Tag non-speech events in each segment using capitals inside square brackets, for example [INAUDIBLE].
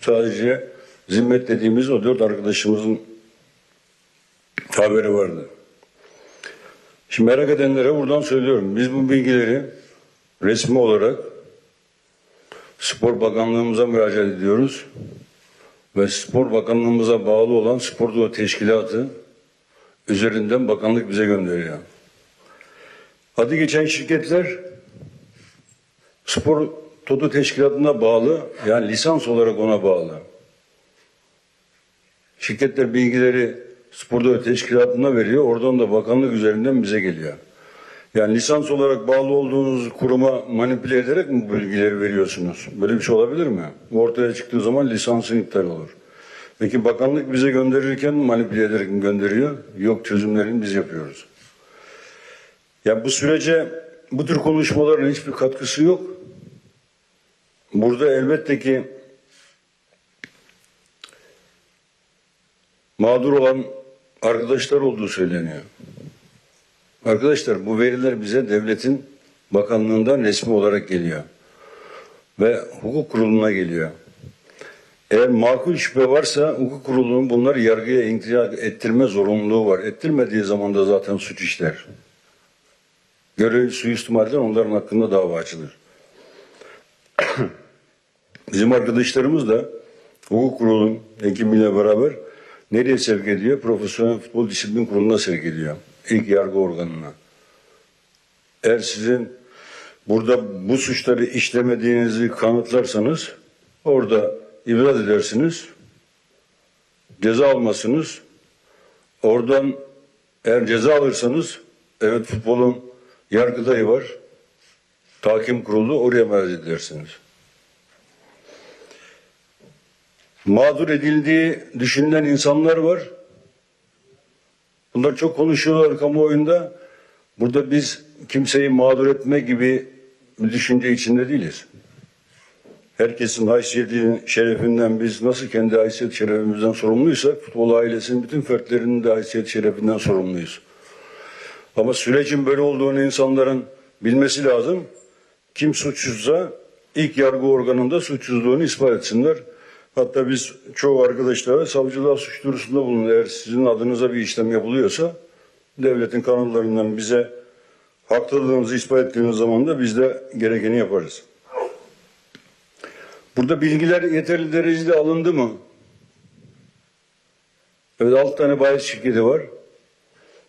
Sadece zimmet dediğimiz o dört arkadaşımızın haberi vardı. Şimdi merak edenlere buradan söylüyorum. Biz bu bilgileri resmi olarak Spor Bakanlığımıza müracaat ediyoruz. Ve Spor Bakanlığımıza bağlı olan Spor Doğa Teşkilatı üzerinden bakanlık bize gönderiyor. Adı geçen şirketler Spor Toto Teşkilatı'na bağlı, yani lisans olarak ona bağlı. Şirketler bilgileri Spor Doğa Teşkilatı'na veriyor, oradan da bakanlık üzerinden bize geliyor. Yani lisans olarak bağlı olduğunuz kuruma manipüle ederek mi bu bilgileri veriyorsunuz? Böyle bir şey olabilir mi? Bu ortaya çıktığı zaman lisansın iptal olur. Peki bakanlık bize gönderirken manipüle ederek mi gönderiyor? Yok çözümlerini biz yapıyoruz. Ya bu sürece bu tür konuşmaların hiçbir katkısı yok. Burada elbette ki mağdur olan arkadaşlar olduğu söyleniyor. Arkadaşlar bu veriler bize devletin bakanlığından resmi olarak geliyor. Ve hukuk kuruluna geliyor. Eğer makul şüphe varsa hukuk kurulunun bunları yargıya intikal ettirme zorunluluğu var. Ettirmediği zaman da zaten suç işler. Görev suistimalden onların hakkında dava açılır. [CLEARS THROAT] Bizim arkadaşlarımız da hukuk kurulunun hekimiyle beraber nereye sevk ediyor? Profesyonel Futbol Disiplin Kurulu'na sevk ediyor. İlk yargı organına. Eğer sizin burada bu suçları işlemediğinizi kanıtlarsanız orada ibraz edersiniz. Ceza almasınız. Oradan eğer ceza alırsanız evet futbolun yargıdayı var. Takim kurulu oraya müracaat edersiniz. Mağdur edildiği düşünülen insanlar var. Bunlar çok konuşuyorlar kamuoyunda. Burada biz kimseyi mağdur etme gibi bir düşünce içinde değiliz. Herkesin haysiyetinin şerefinden biz nasıl kendi haysiyet şerefimizden sorumluysak futbol ailesinin bütün fertlerinin de haysiyet şerefinden sorumluyuz. Ama sürecin böyle olduğunu insanların bilmesi lazım. Kim suçsuzsa ilk yargı organında suçsuzluğunu ispat etsinler. Hatta biz çoğu arkadaşlara savcılığa suç duyurusunda bulunun. Eğer sizin adınıza bir işlem yapılıyorsa devletin kanunlarından bize haklılığınızı ispat ettiğiniz zaman da biz de gerekeni yaparız. Burada bilgiler yeterli derecede alındı mı? Evet altı tane bahis şirketi var.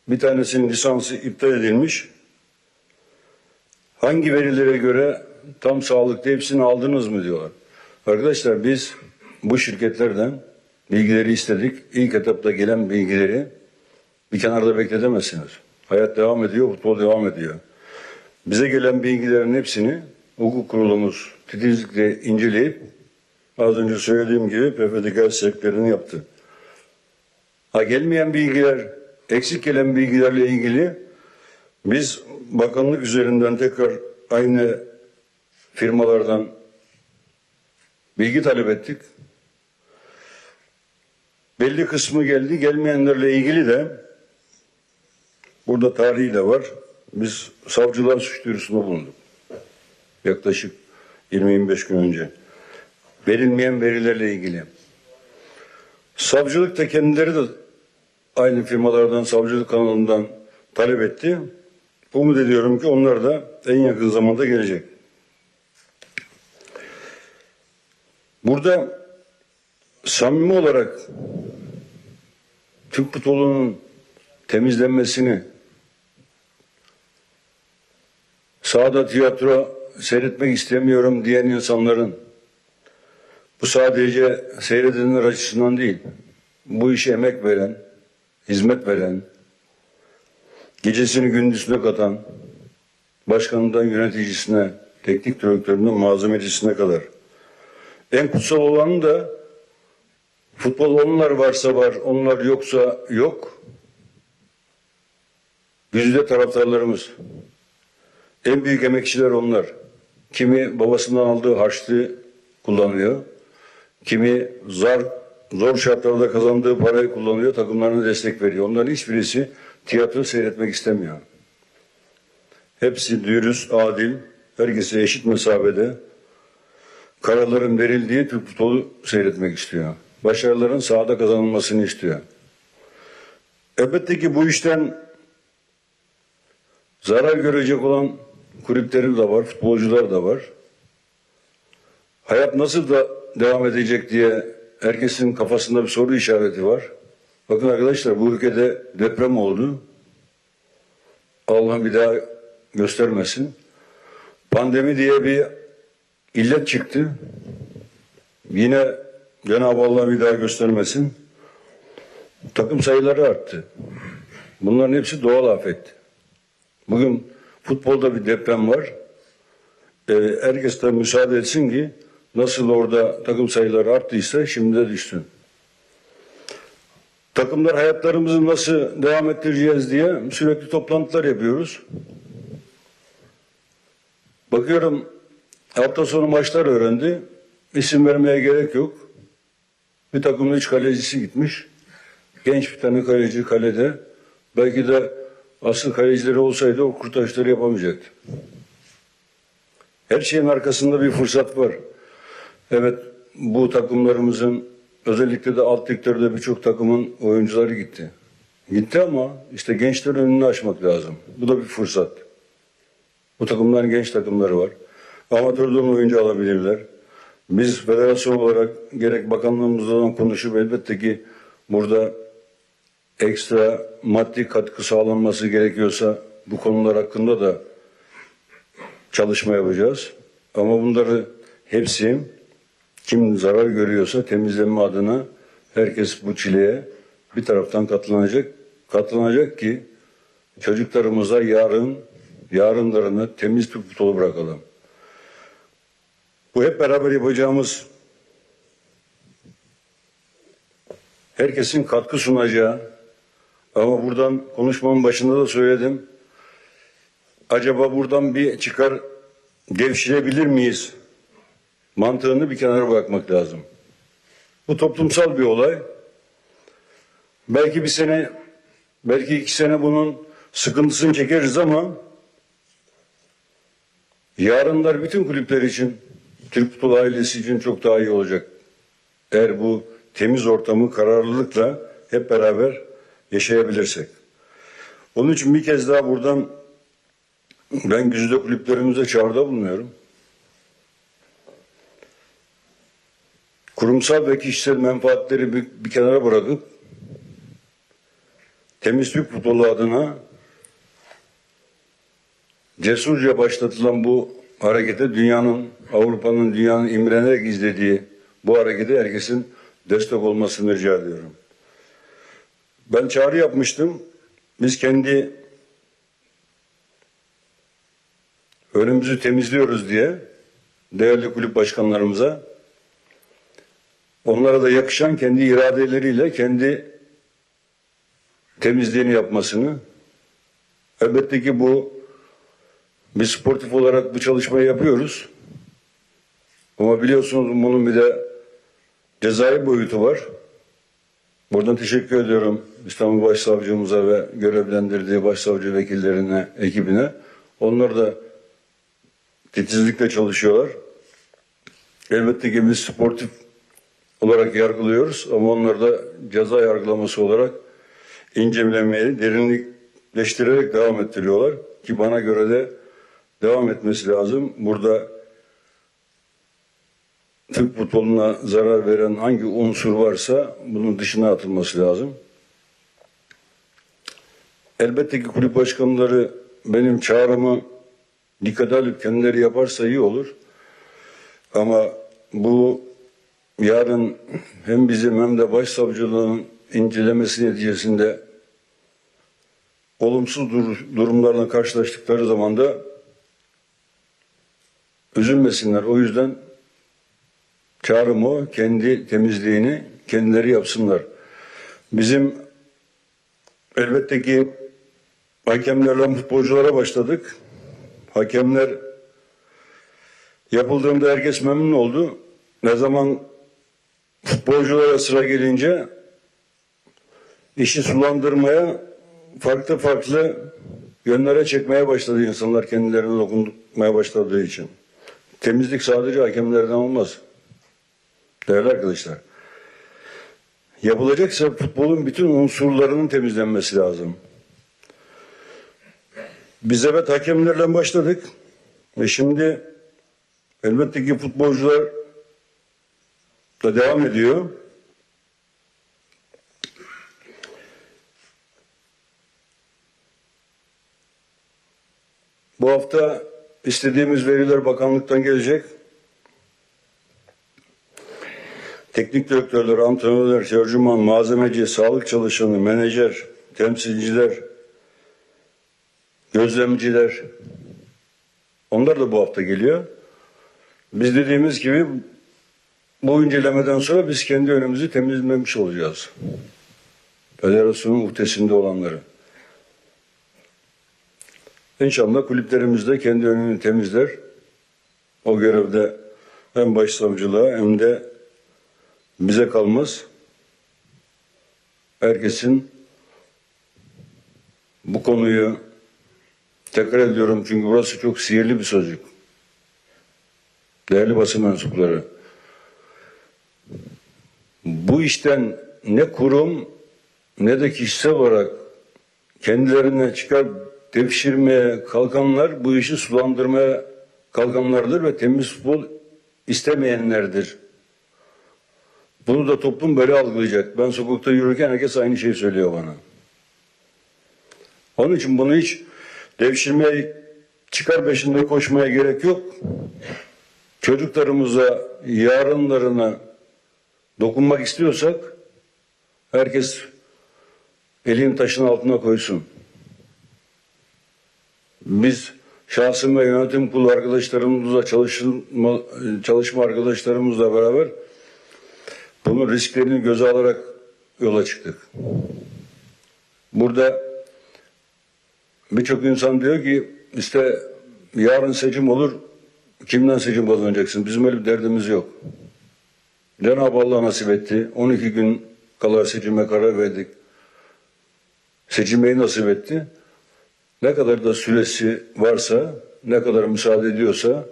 Bir tanesinin lisansı iptal edilmiş. Hangi verilere göre tam sağlıklı hepsini aldınız mı diyorlar. Arkadaşlar biz bu şirketlerden bilgileri istedik. İlk etapta gelen bilgileri bir kenarda bekletemezsiniz. Hayat devam ediyor, futbol devam ediyor. Bize gelen bilgilerin hepsini hukuk kurulumuz titizlikle inceleyip az önce söylediğim gibi PFDK sevklerini yaptı. Ha gelmeyen bilgiler, eksik gelen bilgilerle ilgili biz bakanlık üzerinden tekrar aynı firmalardan bilgi talep ettik. Belli kısmı geldi. Gelmeyenlerle ilgili de burada tarihi de var. Biz savcılar suç duyurusunda bulunduk. Yaklaşık 20-25 gün önce. Verilmeyen verilerle ilgili. Savcılık da kendileri de aynı firmalardan, savcılık kanalından talep etti. Umut ediyorum ki onlar da en yakın zamanda gelecek. Burada samimi olarak Türk futbolunun temizlenmesini, sahada tiyatro seyretmek istemiyorum diyen insanların bu sadece seyredenler açısından değil, bu işe emek veren, hizmet veren, gecesini gündüzüne katan, başkanından yöneticisine, teknik direktöründen malzemecisine kadar. En kutsal olanı da futbol onlar varsa var, onlar yoksa yok. Güzide taraftarlarımız. En büyük emekçiler onlar. Kimi babasından aldığı harçlığı kullanıyor. Kimi zar, zor şartlarda kazandığı parayı kullanıyor, takımlarına destek veriyor. Onların hiçbirisi tiyatro seyretmek istemiyor. Hepsi dürüst, adil, herkese eşit mesafede kararların verildiği Türk futbolu seyretmek istiyor. Başarıların sahada kazanılmasını istiyor. Elbette ki bu işten zarar görecek olan kulüpleri de var, futbolcular da var. Hayat nasıl da devam edecek diye herkesin kafasında bir soru işareti var. Bakın arkadaşlar bu ülkede deprem oldu. Allah bir daha göstermesin. Pandemi diye bir illet çıktı. Yine Cenab-ı Allah bir daha göstermesin. Takım sayıları arttı. Bunların hepsi doğal afet. Bugün futbolda bir deprem var. Ee, herkes de müsaade etsin ki nasıl orada takım sayıları arttıysa şimdi de düşsün. Takımlar hayatlarımızı nasıl devam ettireceğiz diye sürekli toplantılar yapıyoruz. Bakıyorum hafta sonu maçlar öğrendi. İsim vermeye gerek yok. Bir takımın üç kalecisi gitmiş. Genç bir tane kaleci kalede. Belki de asıl kalecileri olsaydı o kurtarışları yapamayacaktı. Her şeyin arkasında bir fırsat var. Evet bu takımlarımızın özellikle de alt liglerde birçok takımın oyuncuları gitti. Gitti ama işte gençlerin önünü açmak lazım. Bu da bir fırsat. Bu takımların genç takımları var. Amatörden oyuncu alabilirler. Biz federasyon olarak gerek bakanlığımızdan konuşup elbette ki burada ekstra maddi katkı sağlanması gerekiyorsa bu konular hakkında da çalışma yapacağız. Ama bunları hepsi kim zarar görüyorsa temizleme adına herkes bu çileye bir taraftan katlanacak. Katlanacak ki çocuklarımıza yarın yarınlarını temiz Türk futbolu bırakalım. Bu hep beraber yapacağımız herkesin katkı sunacağı ama buradan konuşmamın başında da söyledim. Acaba buradan bir çıkar devşirebilir miyiz? Mantığını bir kenara bırakmak lazım. Bu toplumsal bir olay. Belki bir sene, belki iki sene bunun sıkıntısını çekeriz ama yarınlar bütün kulüpler için, Türk futbol ailesi için çok daha iyi olacak. Eğer bu temiz ortamı kararlılıkla hep beraber yaşayabilirsek. Onun için bir kez daha buradan ben güzide kulüplerimize çağrıda bulunuyorum. Kurumsal ve kişisel menfaatleri bir, bir kenara bırakıp temiz Türk futbolu adına cesurca başlatılan bu harekete dünyanın, Avrupa'nın dünyanın imrenerek izlediği bu harekete herkesin destek olmasını rica ediyorum. Ben çağrı yapmıştım. Biz kendi önümüzü temizliyoruz diye değerli kulüp başkanlarımıza onlara da yakışan kendi iradeleriyle kendi temizliğini yapmasını elbette ki bu biz sportif olarak bu çalışmayı yapıyoruz. Ama biliyorsunuz bunun bir de cezai boyutu var. Buradan teşekkür ediyorum İstanbul Başsavcımıza ve görevlendirdiği başsavcı vekillerine, ekibine. Onlar da titizlikle çalışıyorlar. Elbette ki biz sportif olarak yargılıyoruz ama onlar da ceza yargılaması olarak incelemeyi derinlikleştirerek devam ettiriyorlar. Ki bana göre de devam etmesi lazım. Burada Türk futboluna zarar veren hangi unsur varsa bunun dışına atılması lazım. Elbette ki kulüp başkanları benim çağrımı dikkat alıp kendileri yaparsa iyi olur. Ama bu yarın hem bizim hem de başsavcılığın incelemesi neticesinde olumsuz dur durumlarla karşılaştıkları zaman da üzülmesinler. O yüzden çağrım o. Kendi temizliğini kendileri yapsınlar. Bizim elbette ki hakemlerle futbolculara başladık. Hakemler yapıldığında herkes memnun oldu. Ne zaman futbolculara sıra gelince işi sulandırmaya farklı farklı yönlere çekmeye başladı insanlar kendilerine dokunmaya başladığı için. Temizlik sadece hakemlerden olmaz. Değerli arkadaşlar. Yapılacaksa futbolun bütün unsurlarının temizlenmesi lazım. Biz evet hakemlerle başladık. Ve şimdi elbette ki futbolcular da devam ediyor. Bu hafta istediğimiz veriler bakanlıktan gelecek. Teknik direktörler, antrenörler, tercüman, malzemeci, sağlık çalışanı, menajer, temsilciler, gözlemciler. Onlar da bu hafta geliyor. Biz dediğimiz gibi bu incelemeden sonra biz kendi önümüzü temizlemiş olacağız. Federasyonun uhdesinde olanları. İnşallah kulüplerimiz de kendi önünü temizler. O görevde hem başsavcılığa hem de bize kalmaz. Herkesin bu konuyu tekrar ediyorum çünkü burası çok sihirli bir sözcük. Değerli basın mensupları. Bu işten ne kurum ne de kişisel olarak kendilerine çıkar devşirmeye kalkanlar bu işi sulandırmaya kalkanlardır ve temiz futbol istemeyenlerdir. Bunu da toplum böyle algılayacak. Ben sokakta yürürken herkes aynı şeyi söylüyor bana. Onun için bunu hiç devşirmeye çıkar peşinde koşmaya gerek yok. Çocuklarımıza, yarınlarına dokunmak istiyorsak herkes elini taşın altına koysun. Biz şahsım ve yönetim kurulu arkadaşlarımızla çalışma, çalışma arkadaşlarımızla beraber bunun risklerini göze alarak yola çıktık. Burada birçok insan diyor ki işte yarın seçim olur kimden seçim kazanacaksın? Bizim öyle bir derdimiz yok. Cenab-ı Allah nasip etti. 12 gün kala seçime karar verdik. Seçilmeyi nasip etti. Ne kadar da süresi varsa, ne kadar müsaade ediyorsa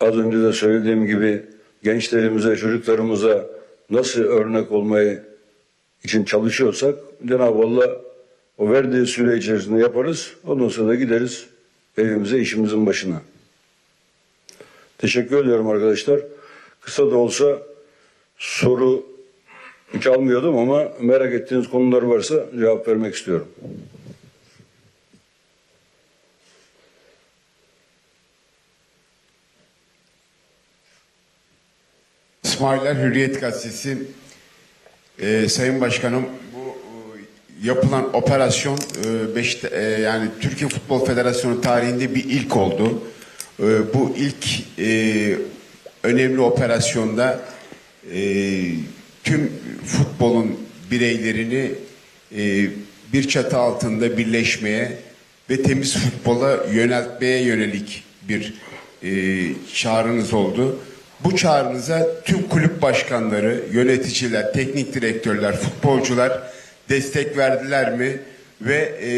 az önce de söylediğim gibi gençlerimize, çocuklarımıza nasıl örnek olmayı için çalışıyorsak Cenab-ı Allah o verdiği süre içerisinde yaparız. Ondan sonra da gideriz evimize, işimizin başına. Teşekkür ediyorum arkadaşlar. Kısa da olsa soru hiç almıyordum ama merak ettiğiniz konular varsa cevap vermek istiyorum. İsmailer Hürriyet Gazetesi Ee, Sayın Başkanım bu e, yapılan operasyon e, Beşikta- e, yani Türkiye Futbol Federasyonu tarihinde bir ilk oldu. E, bu ilk e, önemli operasyonda e, tüm futbolun bireylerini e, bir çatı altında birleşmeye ve temiz futbola yöneltmeye yönelik bir e, çağrınız oldu. Bu çağrınıza tüm kulüp başkanları, yöneticiler, teknik direktörler, futbolcular destek verdiler mi? Ve e,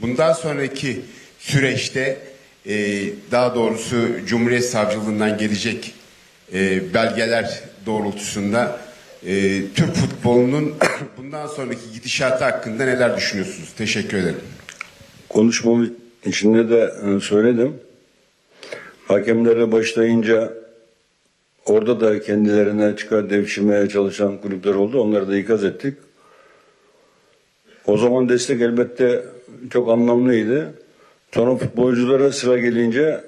bundan sonraki süreçte e, daha doğrusu Cumhuriyet Savcılığından gelecek e, belgeler doğrultusunda e, Türk futbolunun [COUGHS] bundan sonraki gidişatı hakkında neler düşünüyorsunuz? Teşekkür ederim. Konuşmamın içinde de e, söyledim. Hakemlere başlayınca orada da kendilerine çıkar devşirmeye çalışan kulüpler oldu. Onları da ikaz ettik. O zaman destek elbette çok anlamlıydı. Sonra futbolculara sıra gelince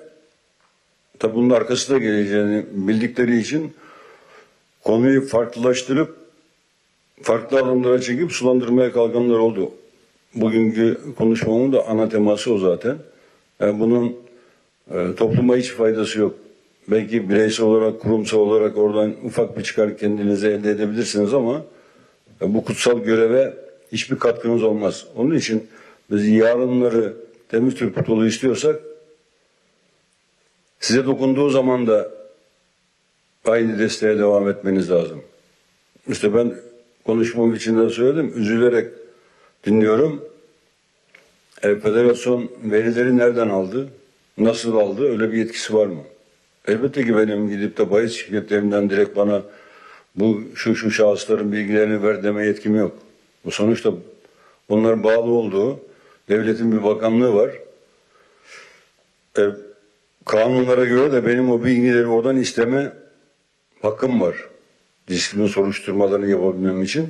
tabi bunun arkası da geleceğini bildikleri için konuyu farklılaştırıp farklı alanlara çekip sulandırmaya kalkanlar oldu. Bugünkü konuşmamın da ana teması o zaten. Yani bunun e, topluma hiç faydası yok. Belki bireysel olarak, kurumsal olarak oradan ufak bir çıkar kendinize elde edebilirsiniz ama bu kutsal göreve hiçbir katkınız olmaz. Onun için biz yarınları temiz Türk futbolu istiyorsak size dokunduğu zaman da aynı desteğe devam etmeniz lazım. İşte ben konuşmam içinde söyledim. Üzülerek dinliyorum. E, federasyon verileri nereden aldı? Nasıl aldı? Öyle bir yetkisi var mı? Elbette ki benim gidip de bahis şirketlerinden direkt bana bu şu şu şahısların bilgilerini ver deme yetkim yok. Bu sonuçta onların bağlı olduğu devletin bir bakanlığı var. E, kanunlara göre de benim o bilgileri oradan isteme hakkım var. Disiplin soruşturmalarını yapabilmem için.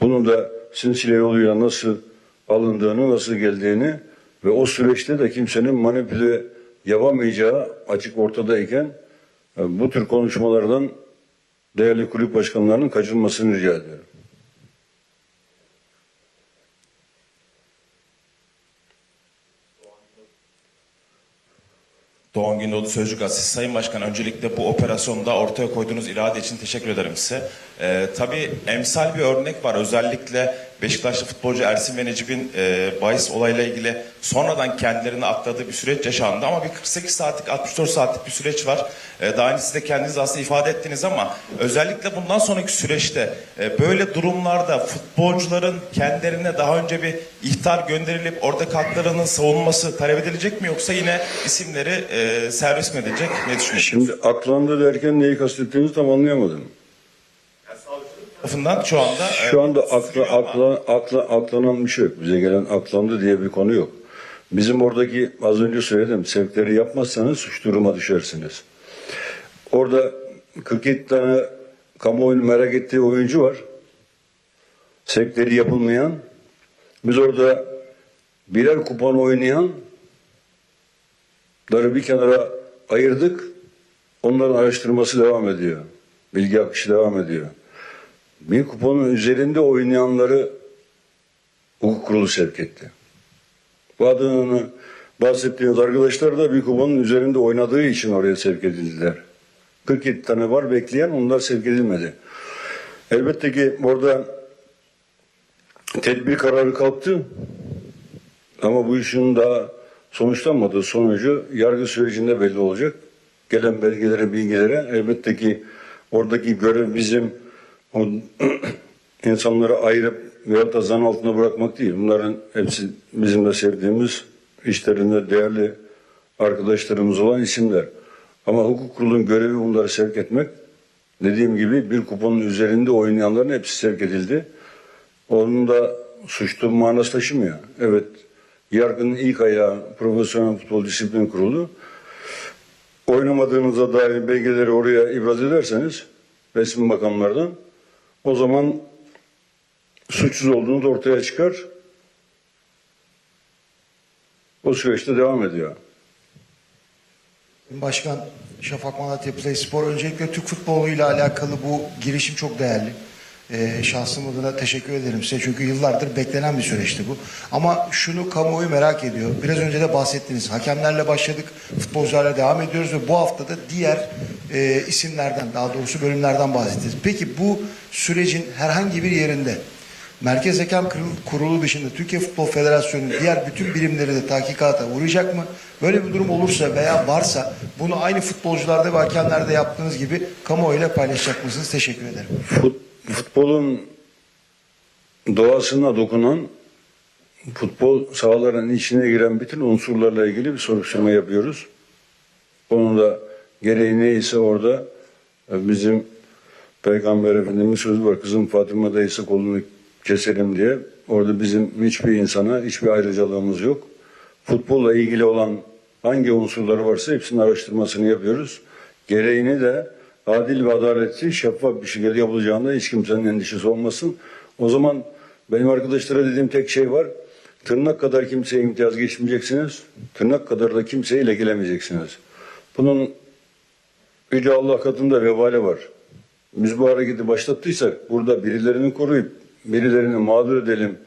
Bunun da sinsile yoluyla nasıl alındığını, nasıl geldiğini ve o süreçte de kimsenin manipüle yapamayacağı açık ortadayken e, bu tür konuşmalardan değerli kulüp başkanlarının kaçınmasını rica ediyorum. Doğan Gündoğdu Sözcü Gazetesi. Sayın Başkan öncelikle bu operasyonda ortaya koyduğunuz irade için teşekkür ederim size. Ee, tabii emsal bir örnek var. Özellikle Beşiktaşlı futbolcu Ersin ve Necip'in e, bahis olayla ilgili sonradan kendilerine akladığı bir süreç yaşandı. Ama bir 48 saatlik 64 saatlik bir süreç var. Ee, daha önce siz de kendiniz aslında ifade ettiniz ama özellikle bundan sonraki süreçte e, böyle durumlarda futbolcuların kendilerine daha önce bir ihtar gönderilip orada haklarının savunması talep edilecek mi yoksa yine isimleri e, servis mi edilecek? Ne düşünüyorsunuz? Şimdi aklandı derken neyi kastettiğinizi tam anlayamadım. Tarafından şu anda e, Şu anda akla, akla, akla, aklanan bir şey yok. Bize gelen aklandı diye bir konu yok. Bizim oradaki az önce söyledim sevkleri yapmazsanız suç duruma düşersiniz. Orada 47 tane kamuoyunun merak ettiği oyuncu var. Sevkleri yapılmayan. Biz orada birer kupon oynayan ları bir kenara ayırdık. Onların araştırması devam ediyor. Bilgi akışı devam ediyor. Bir kuponun üzerinde oynayanları hukuk kurulu sevk etti. Bu adını bahsettiğiniz arkadaşlar da bir kuponun üzerinde oynadığı için oraya sevk edildiler. 47 tane var bekleyen onlar sevk edilmedi. Elbette ki orada tedbir kararı kalktı. Ama bu işin daha sonuçlanmadığı sonucu yargı sürecinde belli olacak. Gelen belgelere, bilgilere elbette ki oradaki görev bizim o [CLEARS THROAT] insanları ayırıp veyahut da zan altında bırakmak değil. Bunların hepsi bizim de sevdiğimiz işlerinde değerli arkadaşlarımız olan isimler. Ama hukuk kurulunun görevi bunları sevk etmek. Dediğim gibi bir kuponun üzerinde oynayanların hepsi sevk edildi. Onun da suçlu manası taşımıyor. Evet, yargının ilk ayağı Profesyonel Futbol Disiplin Kurulu. Oynamadığınıza dair belgeleri oraya ibraz ederseniz resmi makamlardan o zaman suçsuz olduğunuz ortaya çıkar. O süreçte devam ediyor. Başkan Şafak Malatya Play Spor öncelikle Türk futboluyla alakalı bu girişim çok değerli. Ee, şahsım adına teşekkür ederim size çünkü yıllardır beklenen bir süreçti bu. Ama şunu kamuoyu merak ediyor. Biraz önce de bahsettiniz. Hakemlerle başladık, futbolcularla devam ediyoruz ve bu hafta da diğer e, isimlerden daha doğrusu bölümlerden bahsettiniz. Peki bu sürecin herhangi bir yerinde Merkez Hakem Kurulu- dışında Türkiye Futbol Federasyonu diğer bütün birimleri de tahkikata uğrayacak mı? Böyle bir durum olursa veya varsa bunu aynı futbolcularda ve hakemlerde yaptığınız gibi kamuoyuyla paylaşacak mısınız? Teşekkür ederim. Fut- futbolun doğasına dokunan futbol sahalarının içine giren bütün unsurlarla ilgili bir soruşturma yapıyoruz. Onun da gereği neyse orada e, bizim Peygamber Efendimiz sözü var. Kızım Fatıma dayısı kolunu keselim diye. Orada bizim hiçbir insana hiçbir ayrıcalığımız yok. Futbolla ilgili olan hangi unsurları varsa hepsinin araştırmasını yapıyoruz. Gereğini de adil ve adaletli, şeffaf bir şekilde yapılacağında hiç kimsenin endişesi olmasın. O zaman benim arkadaşlara dediğim tek şey var. Tırnak kadar kimseye imtiyaz geçmeyeceksiniz. Tırnak kadar da kimseyi lekelemeyeceksiniz. Bunun Yüce Allah katında vebali var. Biz bu hareketi başlattıysak burada birilerini koruyup birilerini mağdur edelim.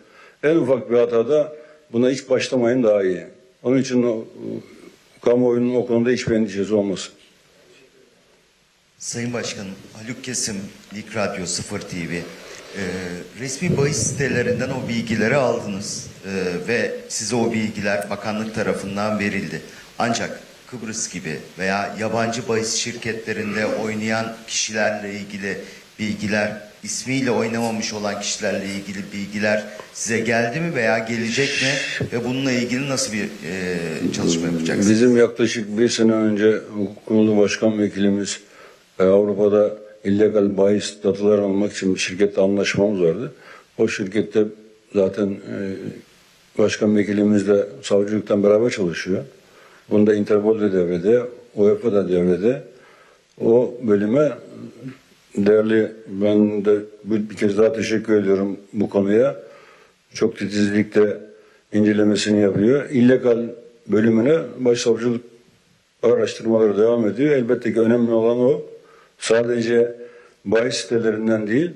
En ufak bir hatada buna hiç başlamayın daha iyi. Onun için o, kamuoyunun o konuda hiçbir endişesi olmasın. Sayın Başkanım, Haluk Kesim, Lig Radyo 0 TV. Ee, resmi bahis sitelerinden o bilgileri aldınız Ee, ve size o bilgiler bakanlık tarafından verildi. Ancak Kıbrıs gibi veya yabancı bahis şirketlerinde oynayan kişilerle ilgili bilgiler, ismiyle oynamamış olan kişilerle ilgili bilgiler size geldi mi veya gelecek mi? Ve bununla ilgili nasıl bir e, çalışma yapacaksınız? Bizim yaklaşık bir sene önce hukuk kurulu başkan vekilimiz e, Avrupa'da illegal bahis datılar almak için bir şirkette anlaşmamız vardı. O şirkette zaten e, başkan vekilimiz de savcılıktan beraber çalışıyor. Bunda Interpol de devrede, UEFA da devrede. O bölüme değerli ben de bir kez daha teşekkür ediyorum bu konuya. Çok titizlikle incelemesini yapıyor. İllegal bölümüne başsavcılık araştırmaları devam ediyor. Elbette ki önemli olan o. Sadece bahis sitelerinden değil,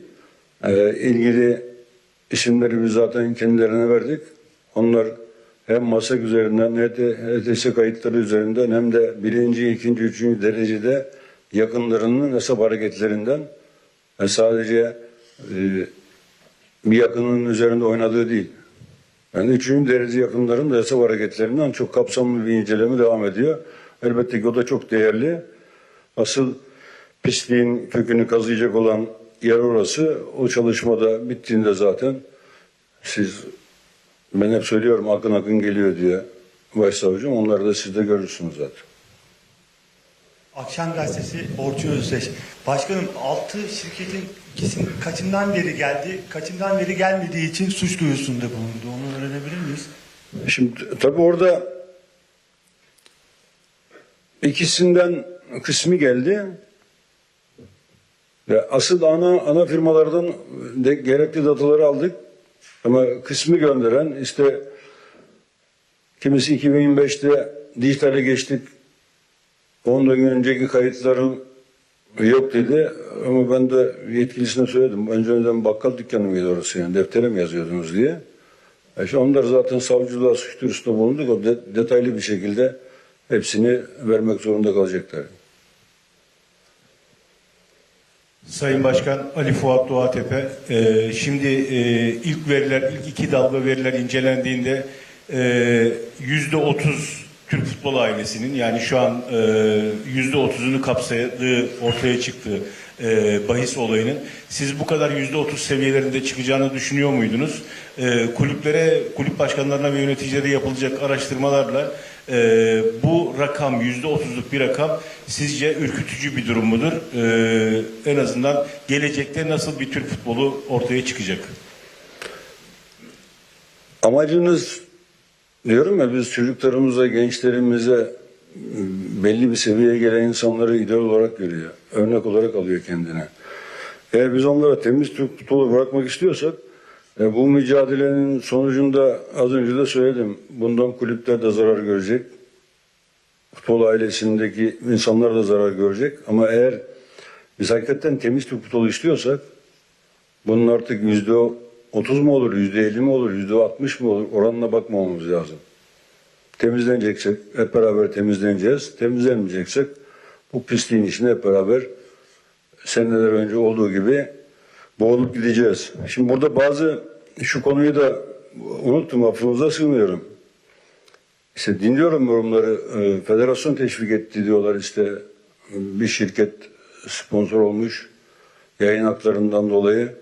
e, ilgili isimleri biz zaten kendilerine verdik. Onlar hem masak üzerinden HTS kayıtları üzerinden hem de birinci, ikinci, üçüncü derecede yakınlarının hesap hareketlerinden e, sadece e, bir yakının üzerinde oynadığı değil. Yani üçüncü derece yakınların da hesap hareketlerinden çok kapsamlı bir inceleme devam ediyor. Elbette ki o da çok değerli. Asıl pisliğin kökünü kazıyacak olan yer orası. O çalışmada bittiğinde zaten siz ben hep söylüyorum akın akın geliyor diye başsavcım. Onları da siz de görürsünüz zaten. Akşam gazetesi Orçun Özdeş. Başkanım altı şirketin kesin kaçından beri geldi, kaçından beri gelmediği için suç duyurusunda bulundu. Onu öğrenebilir miyiz? Şimdi tabii orada ikisinden kısmı geldi. Ve asıl ana ana firmalardan de gerekli dataları aldık. Ama kısmı gönderen işte kimisi 2025'te dijitale geçtik. Ondan önceki kayıtların yok dedi. Ama ben de yetkilisine söyledim. Önceden bakkal dükkanı mıydı orası yani? Deftere mi yazıyordunuz diye. İşte onlar zaten savcılığa suç duyurusunda bulunduk. O de- detaylı bir şekilde hepsini vermek zorunda kalacaklar. Sayın Başkan Ali Fuat Doğatepe, e, şimdi e, ilk veriler, ilk iki dalga veriler incelendiğinde e, yüzde otuz Türk futbol ailesinin yani şu an e, yüzde otuzunu kapsadığı ortaya çıktı e, bahis olayının. Siz bu kadar yüzde otuz seviyelerinde çıkacağını düşünüyor muydunuz? E, kulüplere, kulüp başkanlarına ve yöneticilere yapılacak araştırmalarla e, bu rakam yüzde otuzluk bir rakam sizce ürkütücü bir durum mudur? E, en azından gelecekte nasıl bir Türk futbolu ortaya çıkacak? Amacınız diyorum ya biz çocuklarımıza, gençlerimize belli bir seviyeye gelen insanları ideal olarak görüyor. Örnek olarak alıyor kendine. Eğer biz onlara temiz Türk futbolu bırakmak istiyorsak e, bu mücadelenin sonucunda az önce de söyledim. Bundan kulüpler de zarar görecek. Futbol ailesindeki insanlar da zarar görecek. Ama eğer biz hakikaten temiz Türk futbolu istiyorsak bunun artık yüzde otuz mu olur, yüzde elli mi olur, yüzde altmış mı olur oranına bakmamamız lazım. Temizleneceksek hep beraber temizleneceğiz. Temizlenmeyeceksek bu pisliğin içine hep beraber seneler önce olduğu gibi boğulup gideceğiz. Şimdi burada bazı şu konuyu da unuttum affınıza sığınıyorum. İşte dinliyorum yorumları. e, Federasyon teşvik etti diyorlar işte bir şirket sponsor olmuş yayın haklarından dolayı.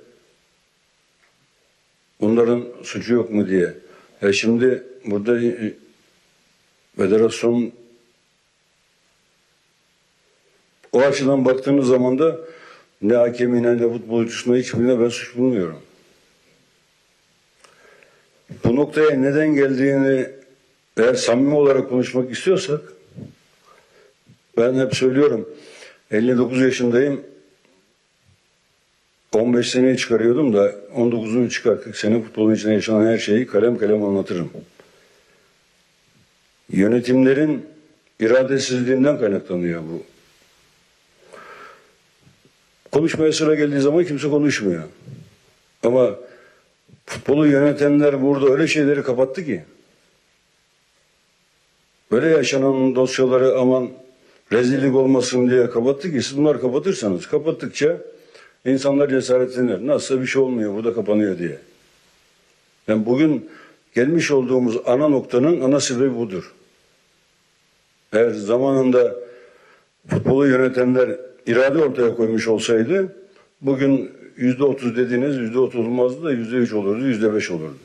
Bunların suçu yok mu diye. Ya şimdi burada e, federasyon o açıdan baktığınız zaman da ne hakemine ne futbolcusuna hiçbirine ben suç bulmuyorum. Bu noktaya neden geldiğini eğer samimi olarak konuşmak istiyorsak ben hep söylüyorum 59 yaşındayım 15 seneye çıkarıyordum da 19'unu çıkarttık. Sene futbolun içinde yaşanan her şeyi kalem kalem anlatırım. Yönetimlerin iradesizliğinden kaynaklanıyor bu. Konuşmaya sıra geldiği zaman kimse konuşmuyor. Ama futbolu yönetenler burada öyle şeyleri kapattı ki. Böyle yaşanan dosyaları aman rezillik olmasın diye kapattı ki siz bunları kapatırsanız kapattıkça insanlar cesaretlenir. Nasılsa bir şey olmuyor burada kapanıyor diye. Yani bugün gelmiş olduğumuz ana noktanın ana sebebi budur. Eğer zamanında futbolu yönetenler irade ortaya koymuş olsaydı bugün yüzde otuz dediğiniz yüzde otuz olmazdı da yüzde üç olurdu, yüzde beş olurdu.